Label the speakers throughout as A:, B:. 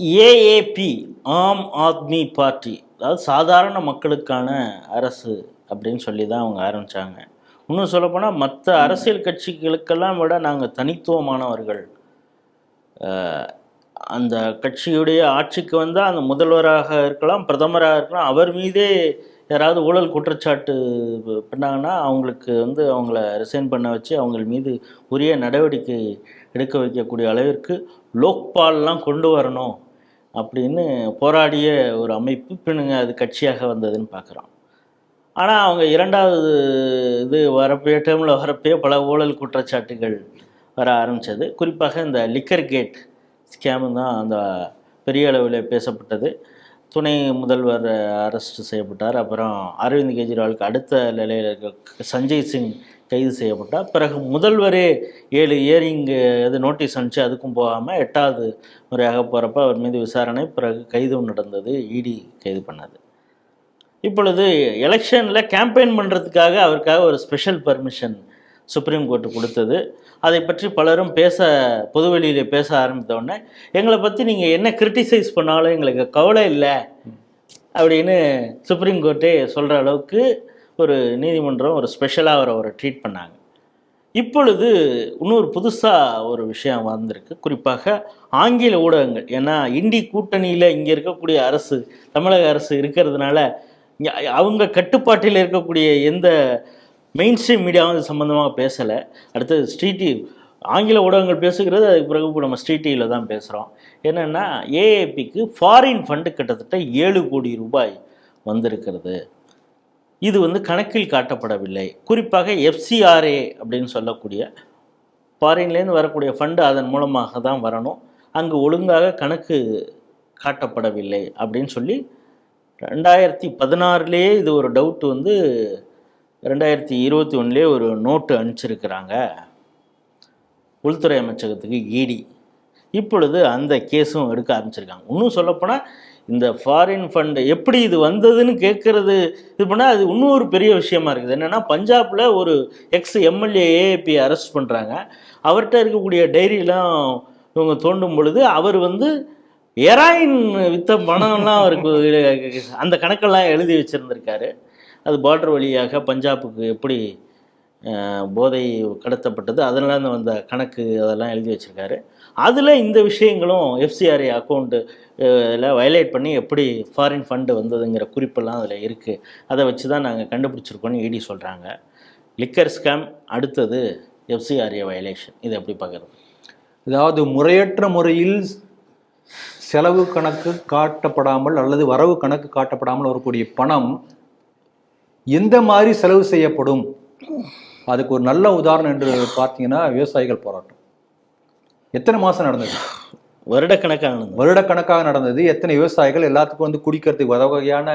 A: AAB Aam Aadmi party. அதாவது சாதாரண மக்களுக்கான அரசு அப்படின்னு சொல்லி தான் அவங்க ஆரம்பித்தாங்க இன்னும் சொல்லப்போனால் மற்ற அரசியல் கட்சிகளுக்கெல்லாம் விட நாங்கள் தனித்துவமானவர்கள். அந்த கட்சியுடைய ஆட்சிக்கு வந்தால் அந்த முதல்வராக இருக்கலாம் பிரதமராக இருக்கலாம் அவர் மீதே யாராவது ஊழல் குற்றச்சாட்டு பண்ணாங்கன்னா அவங்களுக்கு வந்து அவங்கள ரிசைன் பண்ண வச்சு அவங்க மீது உரிய நடவடிக்கை எடுக்க வைக்கக்கூடிய அளவிற்கு லோக்பால்லாம் கொண்டு வரணும். அப்படின்னு போராடிய ஒரு அமைப்பு பின்னுங்க அது கட்சியாக வந்ததுன்னு பார்க்குறோம். ஆனால் அவங்க இரண்டாவது இது வரப்பே டேர்மில் வரப்பே பல ஊழல் குற்றச்சாட்டுகள் வர ஆரம்பித்தது குறிப்பாக இந்த லிக்கர் கேட் ஸ்கேமு தான் அந்த பெரிய அளவில் பேசப்பட்டது. துணை முதல்வர் அரெஸ்ட் செய்யப்பட்டார். அப்புறம் அரவிந்த் கெஜ்ரிவாலுக்கு அடுத்த நிலையில் இருக்க சஞ்சய் சிங் கைது செய்யப்பட்டார். பிறகு முதல்வரே ஏழு இயரிங் இது நோட்டீஸ் அனுப்பிச்சு அதுக்கும் போகாமல் எட்டாவது முறையாக போகிறப்ப அவர் மீது விசாரணை பிறகு கைதும் நடந்தது இடி கைது பண்ணது. இப்பொழுது எலெக்ஷனில் கேம்பெயின் பண்ணுறதுக்காக அவருக்காக ஒரு ஸ்பெஷல் பர்மிஷன் சுப்ரீம் கோர்ட்டு கொடுத்தது. அதை பற்றி பலரும் பேச பொதுவெளியிலே பேச ஆரம்பித்தவுடனே எங்களை பற்றி நீங்கள் என்ன கிரிட்டிசைஸ் பண்ணாலும் எங்களுக்கு கவலை இல்லை அப்படின்னு சுப்ரீம் கோர்ட்டே சொல்கிற அளவுக்கு ஒரு நீதிமன்றம் ஒரு ஸ்பெஷலாக அவரை அவரை ட்ரீட் பண்ணாங்க. இப்பொழுது இன்னொரு புதுசாக ஒரு விஷயம் வந்திருக்கு. குறிப்பாக ஆங்கில ஊடகங்கள். ஏன்னா இந்தி கூட்டணியில் இங்கே இருக்கக்கூடிய அரசு தமிழக அரசு இருக்கிறதுனால அவங்க கட்டுப்பாட்டில் இருக்கக்கூடிய எந்த மெயின் ஸ்ட்ரீம் மீடியாவும் இது சம்மந்தமாக பேசலை. அடுத்தது ஸ்ட்ரீட்டி ஆங்கில ஊடகங்கள் பேசுகிறது அதுக்கு பிறகு இப்போ நம்ம ஸ்ட்ரீட்டியில் தான் பேசுகிறோம் என்னென்னா ஏஏபிக்கு ஃபாரின் ஃபண்டு கிட்டத்தட்ட ஏழு கோடி ரூபாய் வந்திருக்கிறது. இது வந்து கணக்கில் காட்டப்படவில்லை. குறிப்பாக எஃப்சிஆர்ஏ அப்படின்னு சொல்லக்கூடிய ஃபாரின்லேருந்து வரக்கூடிய ஃபண்டு அதன் மூலமாக தான் வரணும். அங்கு ஒழுங்காக கணக்கு காட்டப்படவில்லை அப்படின்னு சொல்லி ரெண்டாயிரத்தி பதினாறுலேயே இது ஒரு டவுட் வந்து ரெண்டாயிரத்தி இருபத்தி ஒன்றுலேயே ஒரு நோட்டு அனுப்பிச்சிருக்கிறாங்க. உள்துறை அமைச்சகத்துக்கு இடி இப்பொழுது அந்த கேஸும் எடுக்க ஆரம்பிச்சிருக்காங்க. இன்னும் சொல்லப்போனால் இந்த ஃபாரின் ஃபண்டு எப்படி இது வந்ததுன்னு கேட்குறது இது பண்ணால் அது இன்னும் ஒரு பெரிய விஷயமா இருக்குது. என்னென்னா பஞ்சாபில் ஒரு எக்ஸ் எம்எல்ஏ ஏஏபி அரெஸ்ட் பண்ணுறாங்க அவர்கிட்ட இருக்கக்கூடிய டைரிலாம் இவங்க தோண்டும் பொழுது அவர் வந்து எராயின் வித்த பணம்லாம் அவருக்கு அந்த கணக்கெல்லாம் எழுதி வச்சுருந்துருக்காரு. அது பார்டர் வழியாக பஞ்சாபுக்கு எப்படி போதை கடத்தப்பட்டது. அதனால வந்த கணக்கு அதெல்லாம் எழுதி வச்சுருக்காரு. அதில் இந்த விஷயங்களும் எஃப்சிஆர்ஏ அக்கௌண்ட்டு இதில் வயலேட் பண்ணி எப்படி ஃபாரின் ஃபண்டு வந்ததுங்கிற குறிப்பெல்லாம் அதில் இருக்குது அதை வச்சு தான் நாங்கள் கண்டுபிடிச்சிருக்கோன்னு இடி சொல்கிறாங்க லிக்கர் ஸ்கேம் அடுத்தது எஃப்சிஆர்ஏ வயலேஷன் இது எப்படி பார்க்குறது?
B: அதாவது முறையற்ற முறையில் செலவு கணக்கு காட்டப்படாமல் அல்லது வரவு கணக்கு காட்டப்படாமல் வரக்கூடிய பணம் எந்த மாதிரி செலவு செய்யப்படும்? அதுக்கு ஒரு நல்ல உதாரணம் என்று பார்த்தீங்கன்னா விவசாயிகள் போராட்டம். எத்தனை மாசம் நடந்தது?
A: வருடக்கணக்கானது
B: வருடக்கணக்காக நடந்தது. எத்தனை விவசாயிகள் எல்லாத்துக்கும் வந்து குடிக்கிறதுக்கு வகை வகையான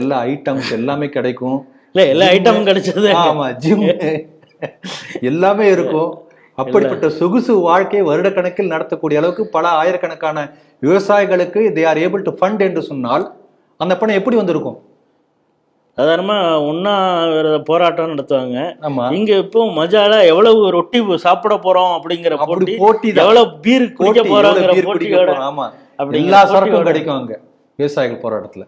B: எல்லா ஐட்டம்ஸ் எல்லாமே கிடைக்கும்.
A: இல்லை எல்லா ஐட்டமும் கிடைச்சது.
B: ஆமா ஜிம் எல்லாமே இருக்கும். அப்படிப்பட்ட சொகுசு வாழ்க்கையை வருடக்கணக்கில் நடத்தக்கூடிய அளவுக்கு பல ஆயிரக்கணக்கான விவசாயிகளுக்கு they are able to fund என்று சொன்னால் அந்த பணம் எப்படி வந்திருக்கும்?
A: சாதாரணமாக உண்ணாவிரத போராட்டம் நடத்துவாங்க. இங்க இப்போ மஜால எவ்வளவு ரொட்டி சாப்பிட போறோம் அப்படிங்கிற
B: அப்படி
A: போட்டி
B: போட்டி.
A: எவ்வளவு பீர் குடிக்க போறோங்கிற போட்டியோட
B: ஆமா.
A: அப்படிங்கிற
B: எல்லா சரக்கும். கிடைக்கும் அங்க விவசாயிகள் போராட்டத்துல.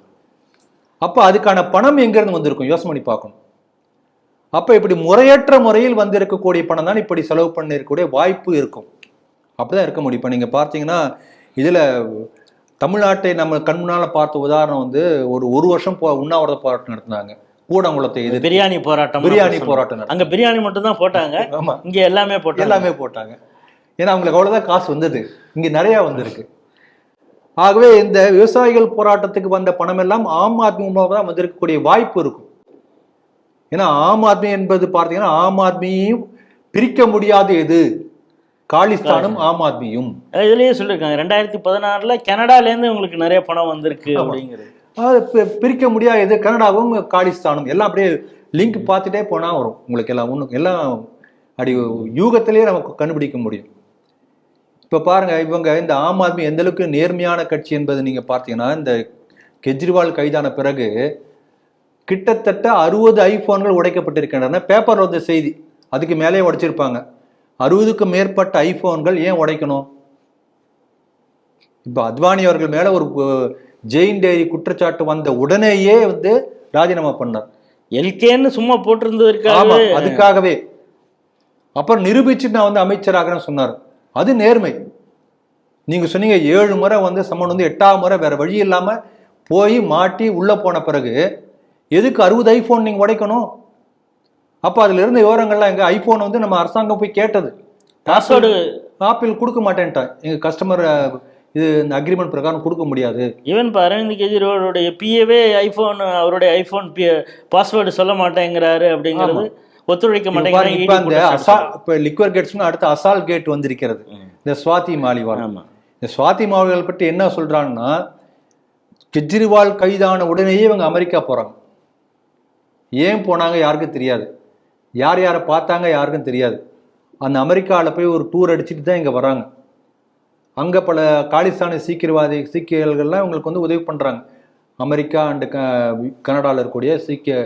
B: அப்ப அதுக்கான பணம் எங்க இருந்து வந்திருக்கும்? யோசனை பண்ணி பார்க்கணும். அப்ப இப்படி முறையற்ற முறையில் வந்திருக்கக்கூடிய பணம் தான் இப்படி செலவு பண்ணிருக்கக்கூடிய வாய்ப்பு இருக்கும். அப்படிதான் இருக்க முடியும். இப்ப நீங்க பார்த்தீங்கன்னா இதுல தமிழ்நாட்டை நம்ம கண் முன்னால பார்த்த உதாரணம் வந்து ஒரு ஒரு வருஷம் போ உண்ணாவிரத போராட்டம் நடத்தினாங்க. கூடங்குளத்தை எதிர்த்து.
A: பிரியாணி போராட்டம்
B: பிரியாணி போராட்டம்.
A: அங்க பிரியாணி மட்டும் தான் போட்டாங்க.
B: ஆமா.
A: இங்க எல்லாமே போட்டாங்க.
B: எல்லாமே போட்டாங்க. ஏன்னா அவங்களுக்கு அவ்வளவுதான் காசு வந்தது. இங்க நிறைய வந்திருக்கு. ஆகவே இந்த விவசாயிகள் போராட்டத்துக்கு வந்த பணம் எல்லாம் ஆம் ஆத்மி மூலமாக தான் வந்திருக்கக்கூடிய வாய்ப்பு இருக்கும். ஏன்னா ஆம் ஆத்மி என்பது பார்த்தீங்கன்னா ஆம் ஆத்மியையும் பிரிக்க முடியாது எது? காலிஸ்தானும் ஆம் ஆத்மியும்.
A: இதுலயே சொல்லியிருக்காங்க ரெண்டாயிரத்தி பதினாறுல கனடால இருந்து உங்களுக்கு நிறைய பணம் வந்திருக்கு. அப்படிங்கிறது.
B: பிரிக்க முடியாது கனடாவும் காலிஸ்தானும். எல்லாம் அப்படியே லிங்க் பார்த்துட்டே போனா வரும். உங்களுக்கு எல்லாம் ஒண்ணு எல்லாம் அப்படி யூகத்திலேயே நமக்கு கண்டுபிடிக்க முடியும். இப்ப பாருங்க இவங்க இந்த ஆம் ஆத்மி எந்த அளவுக்கு நேர்மையான கட்சி என்பது நீங்க பார்த்தீங்கன்னா இந்த கெஜ்ரிவால் கைதான பிறகு கிட்டத்தட்ட அறுபது ஐபோன்கள் உடைக்கப்பட்டிருக்கின்றன. பேப்பர் வந்த செய்தி அதுக்கு மேலே உடைச்சிருப்பாங்க. அறுபதுக்கும் மேற்பட்ட ஐபோன்கள் ஏன் உடைக்கணும்? இப்போ அத்வானி அவர்கள் மேல ஒரு ஜெயின் டேரி குற்றச்சாட்டு வந்த உடனேயே வந்து ராஜினாமா பண்ணார்.
A: எல்கேன்னு சும்மா போட்டிருந்ததற்காக
B: அதுக்காகவே. அப்புறம் நிரூபிச்சு நான் வந்து அமைச்சராகிறேன்னு சொன்னார். அது நேர்மை. நீங்க சொன்னீங்க ஏழு முறை வந்து சம்மன் வந்து எட்டாவது முறை வேற வழி இல்லாம போய் மாட்டி உள்ள போன பிறகு எதுக்கு அறுபது ஐபோன் நீங்க உடைக்கணும்? அப்ப அதுல இருந்த விவரங்கள்லாம் எங்க ஐபோன் வந்து நம்ம அரசாங்கம் போய் கேட்டது.
A: பாஸ்வேர்டு
B: ஆப்பிள் கொடுக்க மாட்டேன்ட்டான். எங்க கஸ்டமர் இது இந்த அக்ரிமெண்ட் பிரகாரம் கொடுக்க முடியாது.
A: ஈவன் இப்போ அரவிந்த் கெஜ்ரிவாலுடைய பிஏவே ஐஃபோன் அவருடைய ஐஃபோன் பி பாஸ்வேர்டு சொல்ல மாட்டேங்கிறாரு அப்படிங்கிறது ஒத்துழைக்க
B: இப்ப பாருங்க, இப்ப அந்த
A: மாட்டேங்கிறாங்க
B: அசா இப்ப லிக்வர் கேட்ஸ்னு அடுத்த அசால் கேட் வந்திருக்கிறது. இந்த சுவாதி மாலிவால். இந்த சுவாதி மாவர்கள் பற்றி என்ன சொல்றாங்கன்னா கெஜ்ரிவால் கைதான உடனேயே இவங்க அமெரிக்கா போறாங்க. ஏன் போனாங்க யாருக்கும் தெரியாது. யார் யாரை பார்த்தாங்க யாருக்கும் தெரியாது. அந்த அமெரிக்காவில் போய் ஒரு டூர் அடிச்சுட்டு தான் இங்கே வராங்க அங்கே பல காலிஸ்தானி சீக்கியவாதி சீக்கியர்கள்லாம் இவங்களுக்கு வந்து உதவி பண்ணுறாங்க அமெரிக்கா அண்டு க கனடாவில் இருக்கக்கூடிய சீக்கிய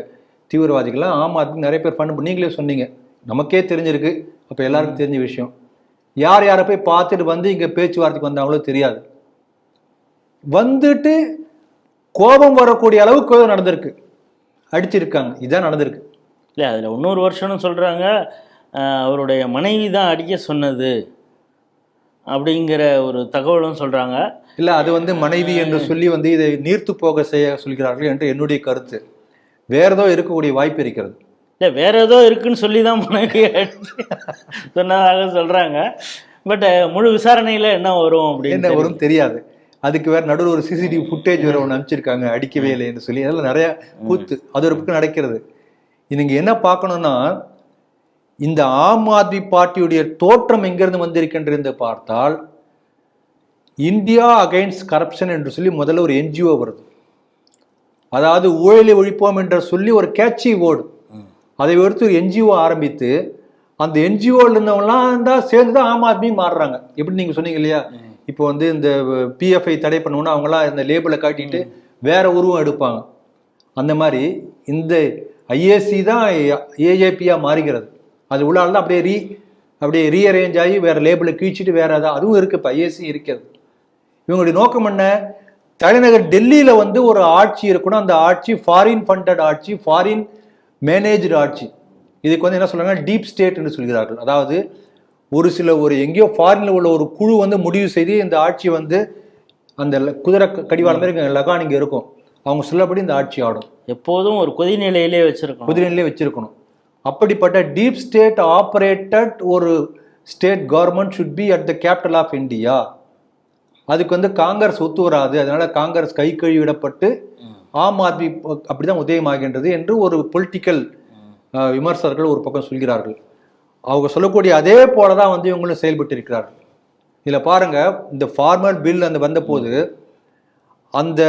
B: தீவிரவாதிகள்லாம் ஆம் ஆத்மி நிறைய பேர் ஃபண்ட் நீங்களே சொன்னீங்க. நமக்கே தெரிஞ்சிருக்கு. அப்போ எல்லாருக்கும் தெரிஞ்ச விஷயம். யார் யாரை போய் பார்த்துட்டு வந்து இங்கே பேச்சுவார்த்தைக்கு வந்தாங்களோ தெரியாது. வந்துட்டு கோபம் வரக்கூடிய அளவுக்கு நடந்திருக்கு. அடிச்சிருக்காங்க. இதுதான் நடந்திருக்கு.
A: இல்லை அதில் இன்னொரு வருஷம்னு சொல்கிறாங்க அவருடைய மனைவி தான் அடிக்க சொன்னது அப்படிங்கிற ஒரு தகவலும் சொல்கிறாங்க
B: இல்ல அது வந்து மனைவி என்று சொல்லி வந்து இதை நீர்த்து போக செய்ய சொல்கிறார்கள் என்று என்னுடைய கருத்து. வேற ஏதோ இருக்கக்கூடிய வாய்ப்பு இருக்கிறது.
A: இல்லை வேற ஏதோ இருக்குன்னு சொல்லி தான் மனைவி சொன்னதாக சொல்கிறாங்க பட் முழு விசாரணையில் என்ன வரும்
B: என்ன
A: அப்படின்னு
B: வரும் தெரியாது. அதுக்கு வேற நடுவில் ஒரு சிசிடிவி ஃபுட்டேஜ் வேற ஒன்று அனுப்பிச்சிருக்காங்க அடிக்கவே இல்லைன்னு சொல்லி. அதெல்லாம் நிறைய கூத்து அது ஒரு பக்கம் நடக்கிறது. நீங்க என்ன பார்க்கணும்னா இந்த ஆம் ஆத்மி பார்ட்டியுடைய தோற்றம் எங்கிருந்து வந்திருக்கின்றது பார்த்தால் இந்தியா அகைன்ஸ்ட் கரப்ஷன் என்று சொல்லி முதல்ல ஒரு என்ஜிஓ வருது. அதாவது ஊழலை ஒழிப்போம் என்று சொல்லி ஒரு கேட்சி வேர்டு அதை எடுத்து ஒரு என்ஜிஓ ஆரம்பித்து அந்த என்ஜிஓல இருந்தவங்கலாம் தான் சேர்ந்து தான் ஆம் ஆத்மி மாறுறாங்க. எப்படி நீங்க சொன்னீங்க இல்லையா? இப்போ வந்து இந்த பிஎஃப்ஐ தடை பண்ணணும்னா அவங்களாம் இந்த லேபிளை காட்டிட்டு வேற உருவம் எடுப்பாங்க. அந்த மாதிரி இந்த ஐஏசி தான் ஏஏபியா மாறுகிறது. அது உள்ளால தான் அப்படியே ரீ அப்படியே ரீஅரேஞ்ச் ஆகி வேற லேபிளை கீழ்ச்சிட்டு வேற அதான் அதுவும் இருக்கு. இப்போ ஐஏசி இருக்கிறது. இவங்களுடைய நோக்கம் என்ன? தலைநகர் டெல்லியில வந்து ஒரு ஆட்சி இருக்கணும். அந்த ஆட்சி ஃபாரின் ஃபண்டட் ஆட்சி ஃபாரின் மேனேஜ்டு ஆட்சி. இதுக்கு வந்து என்ன சொல்றாங்க டீப் ஸ்டேட் என்று சொல்கிறார்கள். அதாவது ஒரு சில ஒரு எங்கேயோ ஃபாரின்ல உள்ள ஒரு குழு வந்து முடிவு செய்து இந்த ஆட்சி வந்து அந்த குதிரை கடிவாளம் இங்க லகான் இங்க இருக்கும். அவங்க சொல்லபடி இந்த ஆட்சி ஆடும்.
A: எப்போதும் ஒரு கொதிநிலையிலே வச்சிருக்கணும்.
B: குதிரையிலே வச்சிருக்கணும். அப்படிப்பட்ட டீப் ஸ்டேட் ஆப்ரேட்டட் ஒரு state government should be at the capital of India அதுக்கு வந்து காங்கிரஸ் ஒத்து வராது. அதனால காங்கிரஸ் கை கழுவிடப்பட்டு ஆம் ஆத்மி அப்படிதான் உதயமாகின்றது என்று ஒரு பொலிட்டிக்கல் விமர்சகர்கள் ஒரு பக்கம் சொல்கிறார்கள். அவங்க சொல்லக்கூடிய அதே போல தான் வந்து இவங்களும் செயல்பட்டு இருக்கிறார்கள் இதில் பாருங்க இந்த ஃபார்மல் பில் அந்த வந்தபோது அந்த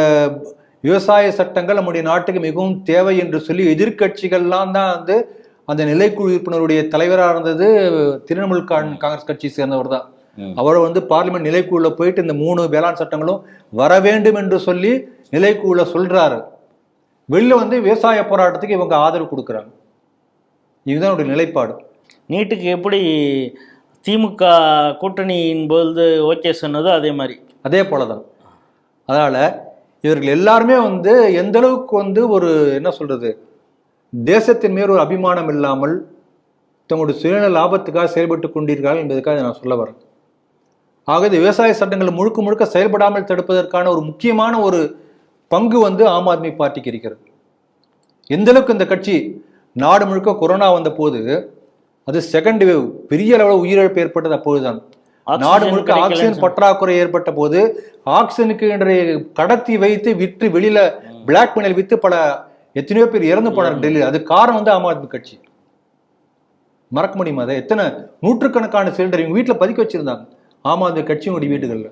B: விவசாய சட்டங்கள் நம்முடைய நாட்டுக்கு மிகவும் தேவை என்று சொல்லி எதிர்க்கட்சிகள்லாம் தான் வந்து அந்த நிலைக்குழு உறுப்பினருடைய தலைவராக இருந்தது திரிணாமுல் காங்- காங்கிரஸ் கட்சியை சேர்ந்தவர் தான். அவர் வந்து பார்லிமெண்ட் நிலைக்குழுல போயிட்டு இந்த மூணு வேளாண் சட்டங்களும் வர வேண்டும் என்று சொல்லி நிலைக்குழுல சொல்றாரு. வெளில வந்து விவசாய போராட்டத்துக்கு இவங்க ஆதரவு கொடுக்குறாங்க. இதுதான் அவருடைய நிலைப்பாடு.
A: நீட்டுக்கு எப்படி திமுக கூட்டணியின் போது ஓகே சொன்னதோ அதே மாதிரி.
B: அதே போல தான் அதனால இவர்கள் எல்லாருமே வந்து எந்த அளவுக்கு வந்து ஒரு என்ன சொல்றது தேசத்தின் மேல் ஒரு அபிமானம் இல்லாமல் தங்களுடைய சுயநல லாபத்துக்காக செயல்பட்டு கொண்டிருக்கிறார்கள் என்பதற்காக நான் சொல்ல வரேன். ஆக இந்த விவசாய சட்டங்கள் முழுக்க முழுக்க செயல்படாமல் தடுப்பதற்கான ஒரு முக்கியமான ஒரு பங்கு வந்து ஆம் ஆத்மி பார்ட்டிக்கு இருக்கிறது. எந்த அளவுக்கு இந்த கட்சி நாடு முழுக்க கொரோனா வந்த போது அது செகண்ட் வேவ் பெரிய அளவில் உயிரிழப்பு ஏற்பட்டது அப்போதுதான் நாடு முழுக்க ஆக்சிஜன் பற்றாக்குறை ஏற்பட்ட போது ஆக்சிஜனுக்கு இன்றைய கடத்தி வைத்து விற்று வெளியில பிளாக் மணியில் வித்து பல எத்தனையோ பேர் இறந்து போனார் டெல்லி அது காரணம் வந்து ஆம் ஆத்மி கட்சி. மறக்க முடியுமா அதை? எத்தனை நூற்றுக்கணக்கான சிலிண்டர் இவங்க வீட்டுல பதுக்கி வச்சிருந்தாங்க ஆம் ஆத்மி கட்சியினுடைய வீடுகள்ல.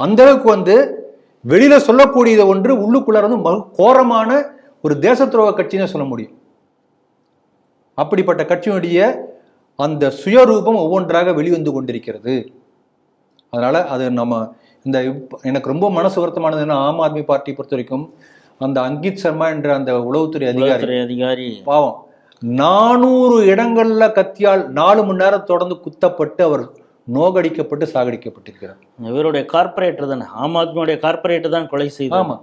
B: அந்த அளவுக்கு வந்து வெளியில சொல்லக்கூடியது ஒன்று உள்ளுக்குள்ள வந்து மகு கோரமான ஒரு தேச துரோக கட்சின்னு சொல்ல முடியும். அப்படிப்பட்ட கட்சியினுடைய அந்த சுயரூபம் ஒவ்வொன்றாக வெளிவந்து கொண்டிருக்கிறது. அதனால அது நம்ம இந்த எனக்கு ரொம்ப மனசு வருத்தமானது என்ன ஆம் ஆத்மி பார்ட்டி பொறுத்த வரைக்கும் அந்த அங்கித் சர்மா என்ற அந்த உளவுத்துறை அதிகாரி
A: அதிகாரி.
B: பாவம் நானூறு இடங்கள்ல கத்தியால் நாலு மணி நேரம் தொடர்ந்து குத்தப்பட்டு அவர் நோகடிக்கப்பட்டு சாகடிக்கப்பட்டிருக்கிறார்.
A: இவருடைய கார்ப்பரேட்டர் தானே ஆம் ஆத்மியுடைய கார்ப்பரேட்டர் தான் கொலை செய்தார்
B: ஆமா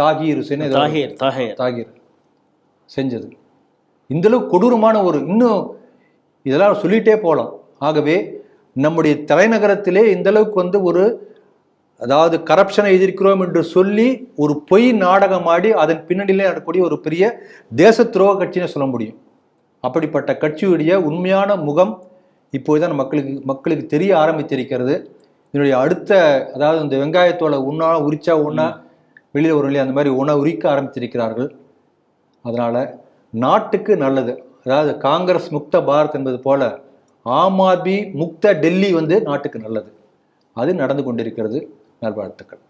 B: தாகீர்
A: தாஹீர் தாஹீர்
B: தாகீர் செஞ்சது. இந்த அளவுக்கு கொடூரமான ஒரு இன்னும் இதெல்லாம் சொல்லிட்டே போகலாம். ஆகவே நம்முடைய தலைநகரத்திலே இந்த அளவுக்கு வந்து ஒரு அதாவது கரப்ஷனை எதிர்க்கிறோம் என்று சொல்லி ஒரு பொய் நாடகமாடி அதன் பின்னணியிலே நடக்கக்கூடிய ஒரு பெரிய தேச துரோக கட்சின்னு சொல்ல முடியும். அப்படிப்பட்ட கட்சியுடைய உண்மையான முகம் இப்போதுதான் மக்களுக்கு மக்களுக்கு தெரிய ஆரம்பித்திருக்கிறது. இதனுடைய அடுத்த அதாவது இந்த வெங்காயத்தோட உண்ணா உரிச்சா உண்ணா வெளியில் ஒரு இல்லையா அந்த மாதிரி உண உரிக்க ஆரம்பித்திருக்கிறார்கள். அதனால் நாட்டுக்கு நல்லது. அதாவது காங்கிரஸ் முக்த பாரத் என்பது போல ஆம் ஆத்மி முக்த டெல்லி வந்து நாட்டுக்கு நல்லது. அது நடந்து கொண்டிருக்கிறது. நல்வாழ்த்துக்கள்.